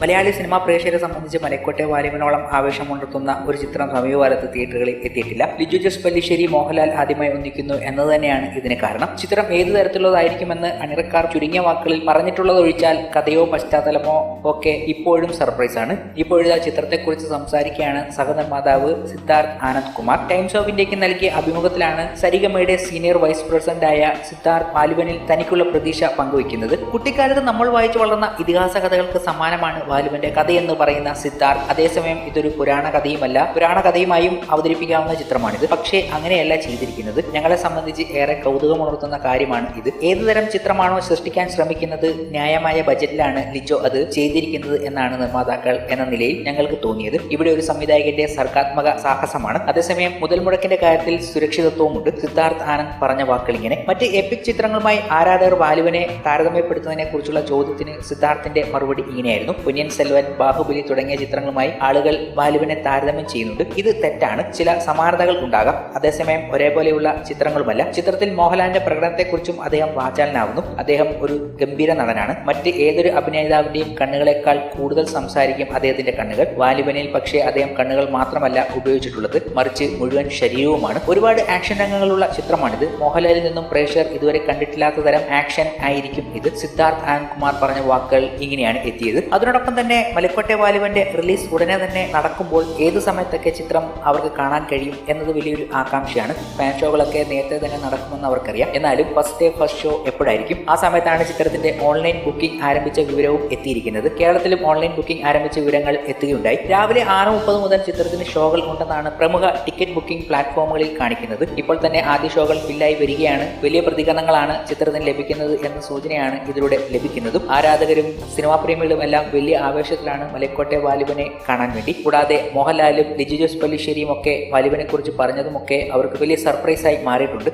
Malayali cinema പ്രേക്ഷകരെ സംബന്ധിച്ച് മലക്കോട്ടെ വാലിമനോളം ആവേശമുണർത്തുന്ന ഒരു ചിത്രം സമീപകാലത്ത് തിയേറ്ററുകളിൽ എത്തിയിട്ടില്ല. ലിജു ജസ് പല്ലിശ്ശേരി മോഹൻലാൽ ആദ്യമായി ഒന്നിക്കുന്നു എന്നത് തന്നെയാണ് ഇതിന് കാരണം. ചിത്രം ഏത് തരത്തിലുള്ളതായിരിക്കുമെന്ന് അണിറക്കാർ ചുരുങ്ങിയ വാക്കുകളിൽ പറഞ്ഞിട്ടുള്ളതൊഴിച്ചാൽ കഥയോ പശ്ചാത്തലമോ ഒക്കെ ഇപ്പോഴും സർപ്രൈസ് ആണ്. ഇപ്പോഴത്തെ ചിത്രത്തെക്കുറിച്ച് സംസാരിക്കുകയാണ് സഹനിർമ്മാതാവ് സിദ്ധാർത്ഥ് ആനന്ദ് കുമാർ. ടൈംസ് ഓഫ് ഇന്ത്യയ്ക്ക് നൽകിയ അഭിമുഖത്തിലാണ് സരിഗമയുടെ സീനിയർ വൈസ് പ്രസിഡന്റായ സിദ്ധാർത്ഥ് മാലുവനിൽ തനിക്കുള്ള പ്രതീക്ഷ പങ്കുവയ്ക്കുന്നത്. കുട്ടിക്കാലത്ത് നമ്മൾ വായിച്ചു വളർന്ന ഇതിഹാസ കഥകൾക്ക് സമാനമാണ് വാലുവിന്റെ കഥയെന്ന് പറയുന്ന സിദ്ധാർത്ഥ് അതേസമയം ഇതൊരു പുരാണ കഥയുമല്ല. പുരാണ കഥയുമായും അവതരിപ്പിക്കാവുന്ന ചിത്രമാണിത്. പക്ഷേ അങ്ങനെയല്ല ചെയ്തിരിക്കുന്നത്. ഞങ്ങളെ സംബന്ധിച്ച് ഏറെ കൗതുകമുണർത്തുന്ന കാര്യമാണ് ഇത്. ഏതുതരം ചിത്രമാണോ സൃഷ്ടിക്കാൻ ശ്രമിക്കുന്നത് ന്യായമായ ബജറ്റിലാണ് ലിജോ അത് ചെയ്തിരിക്കുന്നത് എന്നാണ് നിർമ്മാതാക്കൾ എന്ന നിലയിൽ ഞങ്ങൾക്ക് തോന്നിയത്. ഇവിടെ ഒരു സംവിധായകന്റെ സർഗാത്മക സാഹസമാണ്. അതേസമയം മുതൽ മുടക്കിന്റെ കാര്യത്തിൽ സുരക്ഷിതത്വമുണ്ട് സിദ്ധാർത്ഥ് ആനന്ദ് പറഞ്ഞ വാക്കുകൾ ഇങ്ങനെ മറ്റ് എപ്പിക് ചിത്രങ്ങളുമായി ആരാധകർ വാലുവിനെ താരതമ്യപ്പെടുത്തുന്നതിനെ കുറിച്ചുള്ള ചോദ്യത്തിന് സിദ്ധാർത്ഥിന്റെ മറുപടി ഇങ്ങനെയായിരുന്നു. പൊന്നിയൻ സെൽവൻ ബാഹുബലി തുടങ്ങിയ ചിത്രങ്ങളുമായി ആളുകൾ ബാലുവിനെ താരതമ്യം ചെയ്യുന്നുണ്ട്. ഇത് തെറ്റാണ്. ചില സമാനതകൾ ഉണ്ടാകാം. അതേസമയം ഒരേപോലെയുള്ള ചിത്രങ്ങളുമല്ല. ചിത്രത്തിൽ മോഹൻലാലിന്റെ പ്രകടനത്തെക്കുറിച്ചും അദ്ദേഹം വാചാലനാവുന്നു. അദ്ദേഹം ഒരു ഗംഭീര നടനാണ്. മറ്റ് ഏതൊരു അഭിനേതാവിന്റെയും കണ്ണുകളെക്കാൾ കൂടുതൽ സംസാരിക്കും അദ്ദേഹത്തിന്റെ കണ്ണുകൾ. വാലിബനിൽ പക്ഷേ അദ്ദേഹം കണ്ണുകൾ മാത്രമല്ല ഉപയോഗിച്ചിട്ടുള്ളത്. മറിച്ച് മുഴുവൻ ശരീരവുമാണ്. ഒരുപാട് ആക്ഷൻ രംഗങ്ങളുള്ള ചിത്രമാണിത്. മോഹൻലാലിൽ നിന്നും പ്രേക്ഷകർ ഇതുവരെ കണ്ടിട്ടില്ലാത്ത തരം ആക്ഷൻ ആയിരിക്കും ഇത്. സിദ്ധാർത്ഥ് ആനന്ദ് കുമാർ പറഞ്ഞ വാക്കുകൾ ഇങ്ങനെയാണ് എത്തിയത്. അതിനോടൊപ്പം തന്നെ മലക്കോട്ടെ വാലുവന്റെ റിലീസ് ഉടനെ തന്നെ നടക്കുമ്പോൾ ഏത് സമയത്തൊക്കെ ചിത്രം അവർക്ക് കാണാൻ കഴിയും എന്നത് വലിയൊരു ആകാംക്ഷയാണ്. ഫാൻ ഷോകളൊക്കെ നേരത്തെ തന്നെ നടക്കുമെന്ന് അവർക്കറിയാം. എന്നാലും ഫസ്റ്റ് ഡേ ഫസ്റ്റ് ഷോ എപ്പോഴായിരിക്കും? ആ സമയത്താണ് ചിത്രത്തിന്റെ ഓൺലൈൻ ബുക്കിംഗ് ആരംഭിച്ച വിവരവും എത്തിയിരിക്കുന്നത്. കേരളത്തിലും ഓൺലൈൻ ബുക്കിംഗ് ആരംഭിച്ച വിവരങ്ങൾ എത്തുകയുണ്ടായി. രാവിലെ ആറ് മുപ്പത് മുതൽ ചിത്രത്തിന് ഷോകൾ ഉണ്ടെന്നാണ് പ്രമുഖ ടിക്കറ്റ് ബുക്കിംഗ് പ്ലാറ്റ്ഫോമുകളിൽ കാണിക്കുന്നത്. ഇപ്പോൾ തന്നെ ആദ്യ ഷോകൾ ഫില്ലായി വരികയാണ്. വലിയ പ്രതികരണങ്ങളാണ് ചിത്രത്തിന് ലഭിക്കുന്നത് എന്ന സൂചനയാണ് ഇതിലൂടെ ലഭിക്കുന്നതും. ആരാധകരും സിനിമാ പ്രേമികളും എല്ലാം ആവേശത്തിലാണ് മലക്കോട്ടെ വാലിബനെ കാണാൻ വേണ്ടി. കൂടാതെ മോഹൻലാലും ലിജു ജോസ് പല്ലിശ്ശേരിയും ഒക്കെ വാലിബനെ കുറിച്ച് പറഞ്ഞതുമൊക്കെ അവർക്ക് വലിയ സർപ്രൈസായി മാറിയിട്ടുണ്ട്.